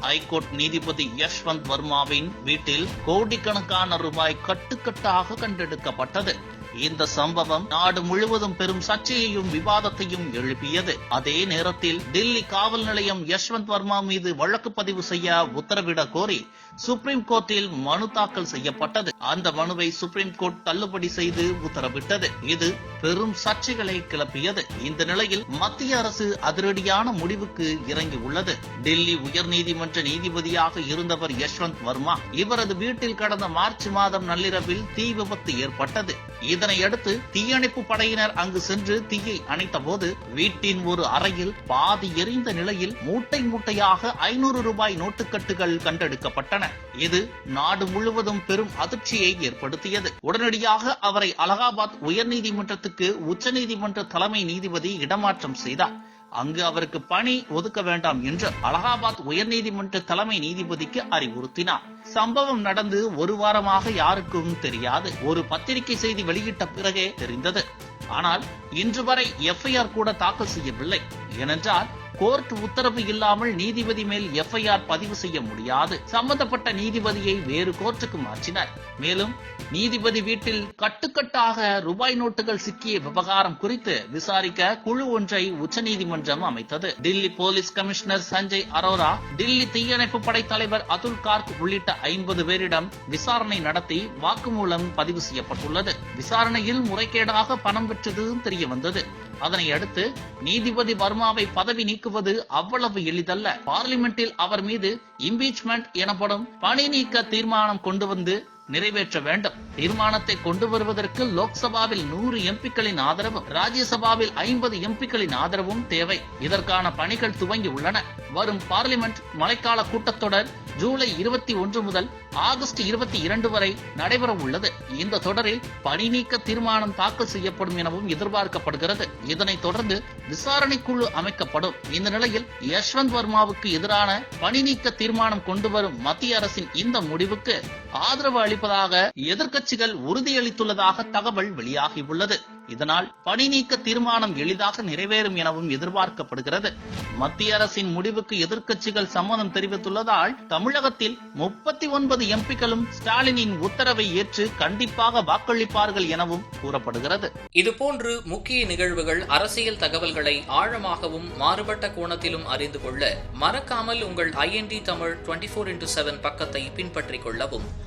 High court நீதிபதி யஷ்வந்த் வர்மாவின் வீட்டில் கோடிக்கணக்கான ரூபாய் கட்டுக்கட்டாக கண்டெடுக்கப்பட்டது. இந்த சம்பவம் நாடு முழுவதும் பெரும் சர்ச்சையையும் விவாதத்தையும் எழுப்பியது. அதே நேரத்தில் டெல்லி காவல் நிலையம் யஷ்வந்த் வர்மா மீது வழக்கு பதிவு செய்ய உத்தரவிட கோரி சுப்ரீம் கோர்ட்டில் மனு தாக்கல் செய்யப்பட்டது. அந்த மனுவை சுப்ரீம் கோர்ட் தள்ளுபடி செய்து உத்தரவிட்டது. இது பெரும் சர்ச்சைகளை கிளப்பியது. இந்த நிலையில் மத்திய அரசு அதிரடியான முடிவுக்கு இறங்கியுள்ளது. டெல்லி உயர்நீதிமன்ற நீதிபதியாக இருந்தவர் யஷ்வந்த் வர்மா இவரது வீட்டில் கடந்த மார்ச் மாதம் நள்ளிரவில் தீ விபத்து ஏற்பட்டது. இதனையடுத்து தீயணைப்பு படையினர் அங்கு சென்று தீயை அணைத்த போது வீட்டின் ஒரு அறையில் பாதி எரிந்த நிலையில் மூட்டை மூட்டையாக ஐநூறு ரூபாய் நோட்டுக்கட்டுகள் கண்டெடுக்கப்பட்டன. இது நாடு முழுவதும் பெரும் அதிர்ச்சியை ஏற்படுத்தியது. உடனடியாக அவரை அலகாபாத் உயர்நீதிமன்றத்துக்கு உச்சநீதிமன்ற தலைமை நீதிபதி இடமாற்றம் செய்தார். அங்கு அவருக்கு பணி ஒதுக்க வேண்டாம் என்று அலகாபாத் உயர்நீதிமன்ற தலைமை நீதிபதிக்கு அறிவுறுத்தினார். சம்பவம் நடந்து ஒரு வாரமாக யாருக்கும் தெரியாது. ஒரு பத்திரிகை செய்தி வெளியிட்ட பிறகே தெரிந்தது. ஆனால் இன்று வரை எஃப்ஐஆர் கூட தாக்கல் செய்யவில்லை. ஏனென்றால் கோர்ட் உத்தரவு இல்லாமல் நீதிபதி மேல் எஃப்ஐஆர் பதிவு செய்ய முடியாது. சம்பந்தப்பட்ட நீதிபதியை வேறு கோர்ட்டுக்கு மாற்றினார். மேலும் நீதிபதி வீட்டில் கட்டுக்கட்டாக ரூபாய் நோட்டுகள் சிக்கிய விவகாரம் குறித்து விசாரிக்க குழு ஒன்றை உச்சநீதிமன்றம் அமைத்தது. டில்லி போலீஸ் கமிஷனர் சஞ்சய் அரோரா டில்லி தீயணைப்பு படை தலைவர் அதுல் கார்க் உள்ளிட்ட ஐம்பது பேரிடம் விசாரணை நடத்தி வாக்குமூலம் பதிவு செய்யப்பட்டுள்ளது. விசாரணையில் முறைகேடாக பணம் பெற்றது தெரிய வந்தது அதனை அடுத்து நீதிபதி வர்மாவை பதவி நீக்குவது அவ்வளவு எளிதல்ல. பார்லிமெண்டில் அவர் மீது இம்பீச்மெண்ட் எனப்படும் பணி நீக்க தீர்மானம் கொண்டு வந்து நிறைவேற்ற வேண்டும். தீர்மானத்தை கொண்டு வருவதற்கு லோக்சபாவில் நூறு எம்பிக்களின் ஆதரவும் ராஜ்யசபாவில் ஐம்பது எம்பிக்களின் ஆதரவும் தேவை. இதற்கான பணிகள் துவங்கி உள்ளன. வரும் பார்லிமெண்ட் மழைக்கால கூட்டத்தொடர் ஜூலை இருபத்தி ஒன்று முதல் ஆகஸ்ட் இருபத்தி இரண்டு வரை நடைபெற உள்ளது. இந்த தொடரில் பணி நீக்க தீர்மானம் தாக்கல் செய்யப்படும் எனவும் எதிர்பார்க்கப்படுகிறது. இதனைத் தொடர்ந்து விசாரணை குழு அமைக்கப்படும். இந்த நிலையில் யஷ்வந்த் வர்மாவுக்கு எதிரான பணி நீக்க தீர்மானம் கொண்டு வரும் மத்திய அரசின் இந்த முடிவுக்கு ஆதரவு அளிப்பதாக எதிர்க்கட்சிகள் உறுதியளித்துள்ளதாக தகவல் வெளியாகியுள்ளது. இதனால் பணி நீக்க தீர்மானம் எளிதாக நிறைவேறும் எனவும் எதிர்பார்க்கப்படுகிறது. மத்திய அரசின் முடிவுக்கு எதிர்க்கட்சிகள் சம்மதம் தெரிவித்துள்ளதால் தமிழகத்தில் முப்பத்தி ஒன்பது எம்பிக்களும் ஸ்டாலினின் உத்தரவை ஏற்று கண்டிப்பாக வாக்களிப்பார்கள் எனவும் கூறப்படுகிறது. இதுபோன்று முக்கிய நிகழ்வுகள் அரசியல் தகவல்களை ஆழமாகவும் மாறுபட்ட கோணத்திலும் அறிந்து கொள்ள மறக்காமல் உங்கள் IND Tamil twenty four into seven பக்கத்தை பின்பற்றிக் கொள்ளவும்.